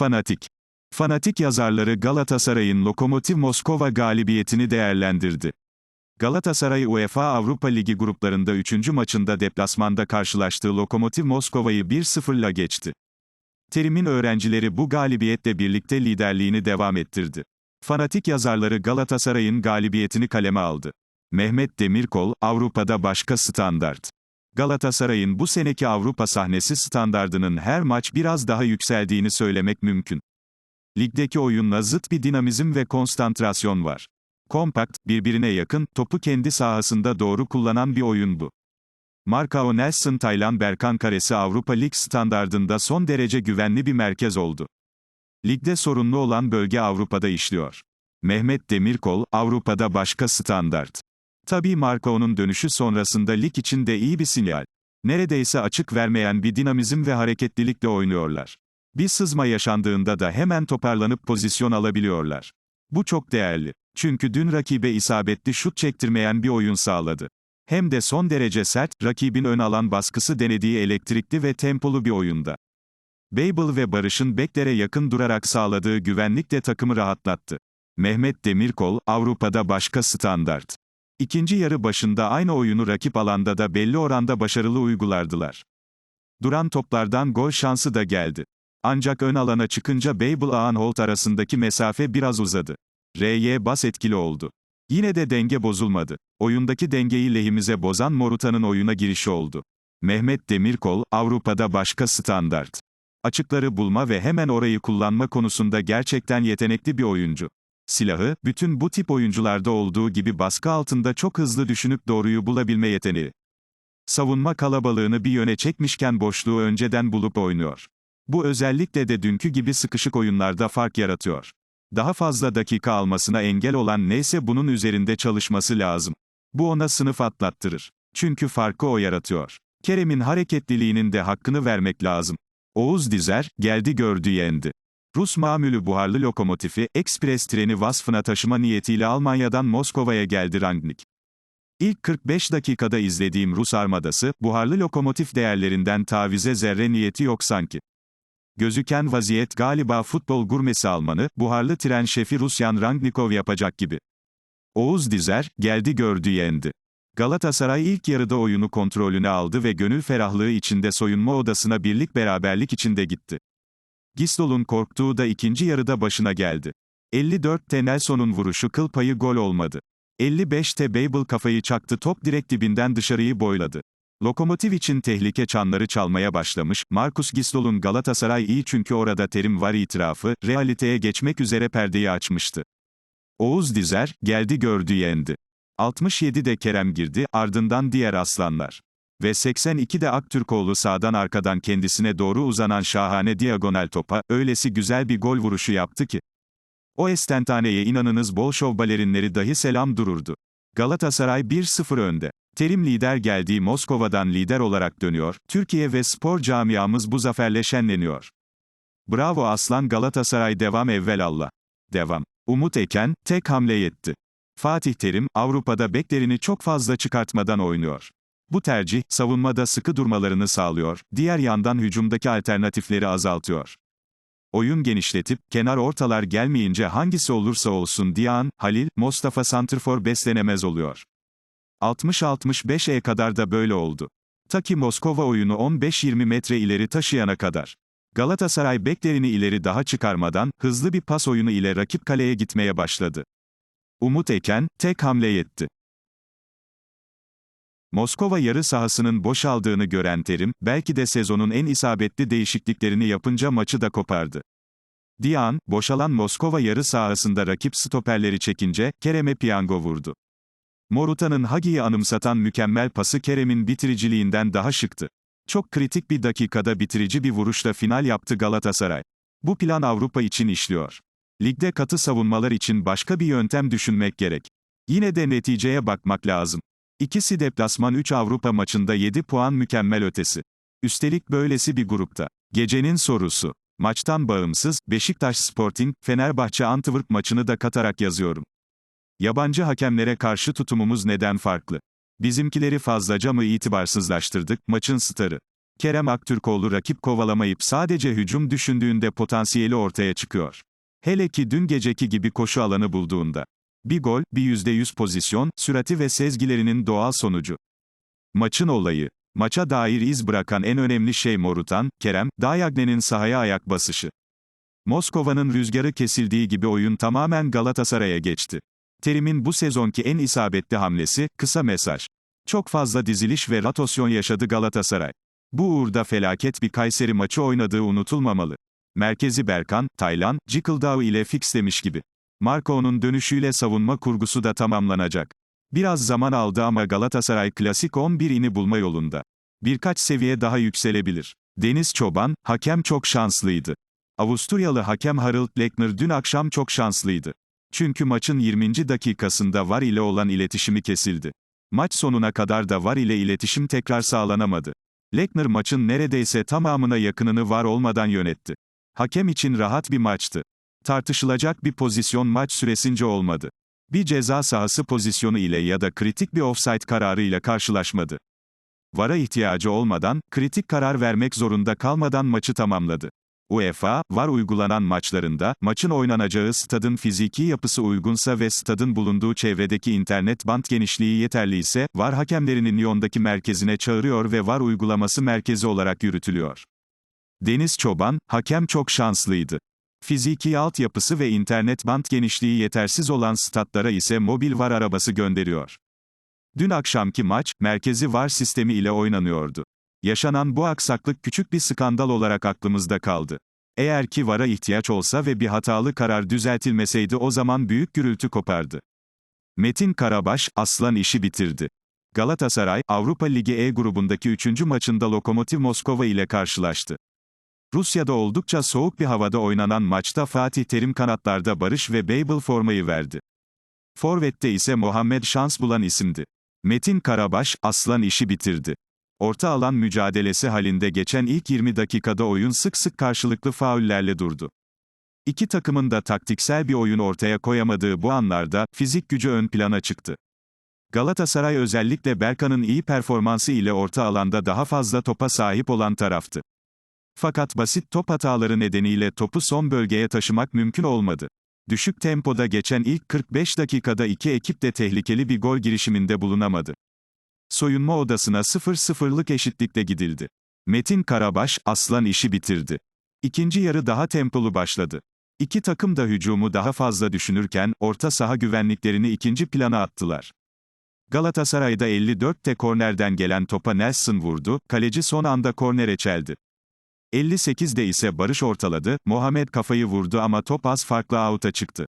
Fanatik. Fanatik yazarları Galatasaray'ın Lokomotiv Moskova galibiyetini değerlendirdi. Galatasaray UEFA Avrupa Ligi gruplarında 3. maçında deplasmanda karşılaştığı Lokomotiv Moskova'yı 1-0'la geçti. Terim'in öğrencileri bu galibiyetle birlikte liderliğini devam ettirdi. Fanatik yazarları Galatasaray'ın galibiyetini kaleme aldı. Mehmet Demirkol, Avrupa'da başka standart. Galatasaray'ın bu seneki Avrupa sahnesi standardının her maç biraz daha yükseldiğini söylemek mümkün. Ligdeki oyunla zıt bir dinamizm ve konsantrasyon var. Kompakt, birbirine yakın, topu kendi sahasında doğru kullanan bir oyun bu. Marcao Nelson Taylan Berkan karesi Avrupa Lig standardında son derece güvenli bir merkez oldu. Ligde sorunlu olan bölge Avrupa'da işliyor. Mehmet Demirkol, Avrupa'da başka standart. Tabii Marcao'nun dönüşü sonrasında lig için de iyi bir sinyal. Neredeyse açık vermeyen bir dinamizm ve hareketlilikle oynuyorlar. Bir sızma yaşandığında da hemen toparlanıp pozisyon alabiliyorlar. Bu çok değerli. Çünkü dün rakibe isabetli şut çektirmeyen bir oyun sağladı. Hem de son derece sert, rakibin ön alan baskısı denediği elektrikli ve tempolu bir oyunda. Babel ve Barış'ın beklere yakın durarak sağladığı güvenlik de takımı rahatlattı. Mehmet Demirkol, Avrupa'da başka standart. İkinci yarı başında aynı oyunu rakip alanda da belli oranda başarılı uygulardılar. Duran toplardan gol şansı da geldi. Ancak ön alana çıkınca Babel-Aanholt arasındaki mesafe biraz uzadı. RY bas etkili oldu. Yine de denge bozulmadı. Oyundaki dengeyi lehimize bozan Moruta'nın oyuna girişi oldu. Mehmet Demirkol, Avrupa'da başka standart. Açıkları bulma ve hemen orayı kullanma konusunda gerçekten yetenekli bir oyuncu. Silahı, bütün bu tip oyuncularda olduğu gibi baskı altında çok hızlı düşünüp doğruyu bulabilme yeteneği. Savunma kalabalığını bir yöne çekmişken boşluğu önceden bulup oynuyor. Bu özellikle de dünkü gibi sıkışık oyunlarda fark yaratıyor. Daha fazla dakika almasına engel olan neyse bunun üzerinde çalışması lazım. Bu ona sınıf atlattırır. Çünkü farkı o yaratıyor. Kerem'in hareketliliğinin de hakkını vermek lazım. Oğuz Dizer, geldi gördü yendi. Rus mamülü buharlı lokomotifi, ekspres treni vasfına taşıma niyetiyle Almanya'dan Moskova'ya geldi Rangnick. İlk 45 dakikada izlediğim Rus armadası, buharlı lokomotif değerlerinden tavize zerre niyeti yok sanki. Gözüken vaziyet galiba futbol gurmesi Almanı, buharlı tren şefi Rusyan Rangnikov yapacak gibi. Oğuz Dizer, geldi gördü yendi. Galatasaray ilk yarıda oyunu kontrolüne aldı ve gönül ferahlığı içinde soyunma odasına birlik beraberlik içinde gitti. Gistol'un korktuğu da ikinci yarıda başına geldi. 54'te Nelson'un vuruşu kıl payı gol olmadı. 55'te Babel kafayı çaktı top direkt dibinden dışarıyı boyladı. Lokomotiv için tehlike çanları çalmaya başlamış, Markus Gistol'un Galatasaray iyi çünkü orada terim var itirafı, realiteye geçmek üzere perdeyi açmıştı. Oğuz Dizer, geldi gördü yendi. 67'de Kerem girdi, ardından diğer aslanlar. Ve 82'de Aktürkoğlu sağdan arkadan kendisine doğru uzanan şahane diagonal topa, öylesi güzel bir gol vuruşu yaptı ki. O estentaneye inanınız bol şov balerinleri dahi selam dururdu. Galatasaray 1-0 önde. Terim lider geldiği Moskova'dan lider olarak dönüyor, Türkiye ve spor camiamız bu zaferle şenleniyor. Bravo Aslan Galatasaray devam evvel Allah. Devam. Umut Eken, tek hamle yetti. Fatih Terim, Avrupa'da beklerini çok fazla çıkartmadan oynuyor. Bu tercih, savunmada sıkı durmalarını sağlıyor, diğer yandan hücumdaki alternatifleri azaltıyor. Oyun genişletip, kenar ortalar gelmeyince hangisi olursa olsun Diyan, Halil, Mustafa Santrfor beslenemez oluyor. 60-65'e kadar da böyle oldu. Ta ki Moskova oyunu 15-20 metre ileri taşıyana kadar. Galatasaray beklerini ileri daha çıkarmadan, hızlı bir pas oyunu ile rakip kaleye gitmeye başladı. Umut Eken, tek hamle yetti. Moskova yarı sahasının boşaldığını gören Terim, belki de sezonun en isabetli değişikliklerini yapınca maçı da kopardı. Dian, boşalan Moskova yarı sahasında rakip stoperleri çekince, Kerem'e piyango vurdu. Moruta'nın Hagi'yi anımsatan mükemmel pası Kerem'in bitiriciliğinden daha şıktı. Çok kritik bir dakikada bitirici bir vuruşla final yaptı Galatasaray. Bu plan Avrupa için işliyor. Ligde katı savunmalar için başka bir yöntem düşünmek gerek. Yine de neticeye bakmak lazım. İkisi deplasman 3 Avrupa maçında 7 puan mükemmel ötesi. Üstelik böylesi bir grupta. Gecenin sorusu. Maçtan bağımsız, Beşiktaş Sporting, Fenerbahçe Antwerp maçını da katarak yazıyorum. Yabancı hakemlere karşı tutumumuz neden farklı? Bizimkileri fazlaca mı itibarsızlaştırdık, maçın starı? Kerem Aktürkoğlu rakip kovalamayıp sadece hücum düşündüğünde potansiyeli ortaya çıkıyor. Hele ki dün geceki gibi koşu alanı bulduğunda. Bir gol, bir %100 pozisyon, sürati ve sezgilerinin doğal sonucu. Maçın olayı. Maça dair iz bırakan en önemli şey Morutan, Kerem, Dayagne'nin sahaya ayak basışı. Moskova'nın rüzgarı kesildiği gibi oyun tamamen Galatasaray'a geçti. Terim'in bu sezonki en isabetli hamlesi, kısa mesaj. Çok fazla diziliş ve ratosyon yaşadı Galatasaray. Bu uğurda felaket bir Kayseri maçı oynadığı unutulmamalı. Merkezi Berkan, Taylan, Cikıldao ile fixlemiş gibi. Marco'nun dönüşüyle savunma kurgusu da tamamlanacak. Biraz zaman aldı ama Galatasaray klasik 11'ini bulma yolunda. Birkaç seviye daha yükselebilir. Deniz Çoban, hakem çok şanslıydı. Avusturyalı hakem Harald Leckner dün akşam çok şanslıydı. Çünkü maçın 20. dakikasında VAR ile olan iletişimi kesildi. Maç sonuna kadar da VAR ile iletişim tekrar sağlanamadı. Leckner maçın neredeyse tamamına yakınını VAR olmadan yönetti. Hakem için rahat bir maçtı. Tartışılacak bir pozisyon maç süresince olmadı. Bir ceza sahası pozisyonu ile ya da kritik bir offside kararı ile karşılaşmadı. VAR'a ihtiyacı olmadan, kritik karar vermek zorunda kalmadan maçı tamamladı. UEFA, VAR uygulanan maçlarında, maçın oynanacağı stadın fiziki yapısı uygunsa ve stadın bulunduğu çevredeki internet bant genişliği yeterli ise, VAR hakemlerinin Lyon'daki merkezine çağırıyor ve VAR uygulaması merkezi olarak yürütülüyor. Deniz Çoban, hakem çok şanslıydı. Fiziki altyapısı ve internet bant genişliği yetersiz olan statlara ise mobil VAR arabası gönderiyor. Dün akşamki maç, merkezi VAR sistemi ile oynanıyordu. Yaşanan bu aksaklık küçük bir skandal olarak aklımızda kaldı. Eğer ki VAR'a ihtiyaç olsa ve bir hatalı karar düzeltilmeseydi o zaman büyük gürültü kopardı. Metin Karabaş, aslan işi bitirdi. Galatasaray, Avrupa Ligi E grubundaki 3. maçında Lokomotiv Moskova ile karşılaştı. Rusya'da oldukça soğuk bir havada oynanan maçta Fatih Terim kanatlarda Barış ve Babel formayı verdi. Forvet'te ise Muhammed şans bulan isimdi. Metin Karabaş, aslan işi bitirdi. Orta alan mücadelesi halinde geçen ilk 20 dakikada oyun sık sık karşılıklı faullerle durdu. İki takımın da taktiksel bir oyun ortaya koyamadığı bu anlarda, fizik gücü ön plana çıktı. Galatasaray özellikle Berkan'ın iyi performansı ile orta alanda daha fazla topa sahip olan taraftı. Fakat basit top hataları nedeniyle topu son bölgeye taşımak mümkün olmadı. Düşük tempoda geçen ilk 45 dakikada iki ekip de tehlikeli bir gol girişiminde bulunamadı. Soyunma odasına 0-0'lık eşitlikle gidildi. Metin Karabaş, aslan işi bitirdi. İkinci yarı daha tempolu başladı. İki takım da hücumu daha fazla düşünürken, orta saha güvenliklerini ikinci plana attılar. Galatasaray'da 54'te kornerden gelen topa Nelson vurdu, kaleci son anda kornere çeldi. 58'de ise Barış ortaladı, Mohamed kafayı vurdu ama top az farklı out'a çıktı.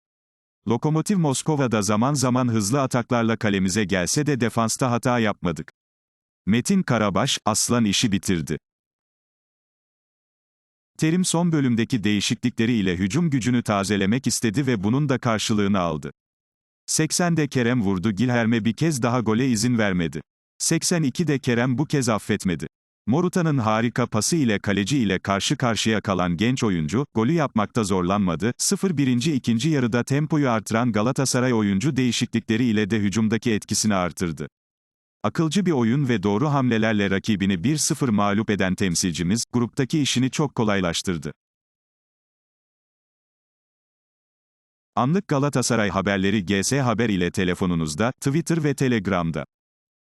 Lokomotiv Moskova'da zaman zaman hızlı ataklarla kalemize gelse de defansta hata yapmadık. Metin Karabaş, aslan işi bitirdi. Terim son bölümdeki değişiklikleri ile hücum gücünü tazelemek istedi ve bunun da karşılığını aldı. 80'de Kerem vurdu Gilherme bir kez daha gole izin vermedi. 82'de Kerem bu kez affetmedi. Morutan'ın harika pası ile kaleci ile karşı karşıya kalan genç oyuncu, golü yapmakta zorlanmadı. 0-1. ikinci yarıda tempoyu artıran Galatasaray oyuncu değişiklikleri ile de hücumdaki etkisini artırdı. Akılcı bir oyun ve doğru hamlelerle rakibini 1-0 mağlup eden temsilcimiz, gruptaki işini çok kolaylaştırdı. Anlık Galatasaray haberleri GS Haber ile telefonunuzda, Twitter ve Telegram'da.